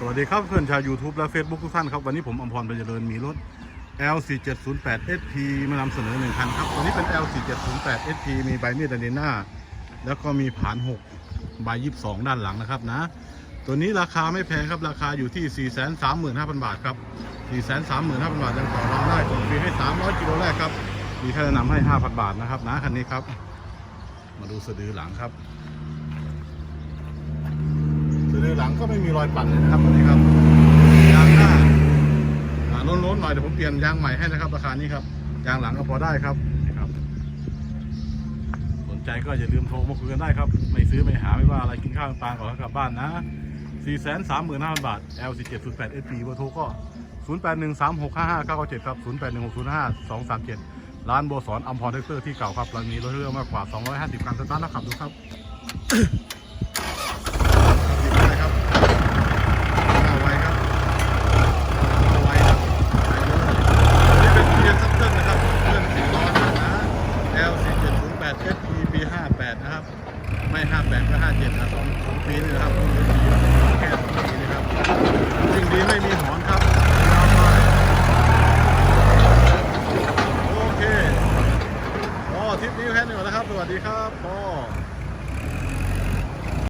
สวัสดีครับเพื่อนชาว YouTube และ Facebook ทุกท่านครับ วันนี้ผมอมพรบรรเจริญมีรถ L4708 SP มานำเสนอหนึ่งคันครับตัวนี้เป็น L4708 SP มีใบมีดดันเดน่าแล้วก็มีผาน 6 ใบ 22 ด้านหลังนะครับนะ ตัวนี้ราคาไม่แพงครับราคาอยู่ที่ 435,000 บาทครับ 435,000 บาทยังต่อรองได้ส่งฟรีให้ 300กิโลแรกครับมีค่าแนะนำให้ 5,000 บาทนะครับนะคันนี้ครับ มาดูสะดือหลังครับ งก็ไม่มีรอยปั่นเลยนะครับตัวนี้ครับยางหน้าอ่าล้นๆหน่อยเดี๋ยวผมเปลี่ยนยางใหม่ให้นะครับ ราคานี้ครับยางหลังก็พอได้ครับนี่ครับสนใจก็อย่าลืมโทรมาคุยกันได้ครับ ไม่ซื้อไม่หาไม่ว่าอะไรกินข้าวกลางก่อนแล้วกลับบ้านนะ4 3 5 0 0 0 บาท L4708 SP เบอร์โทรก็ 0813655997 ครับ 0816052237 ร้านโบสอนอัมพรเทคเตอร์ที่เก่าครับเรามีรถเรือมากกว่า 250คันสตาร์ทแล้วขับดูครับ 8 ZP ปี58 นะครับ ไม่ 58 ก็ 57นะสองสองปีนี่ะครับรุ่นนี้แค่สองปีนะครับยิ่งดีไม่มีหอนครับโอเคอ๋อทริปนี้แค่นี้ก่อนนะครับ สวัสดีครับพ่อ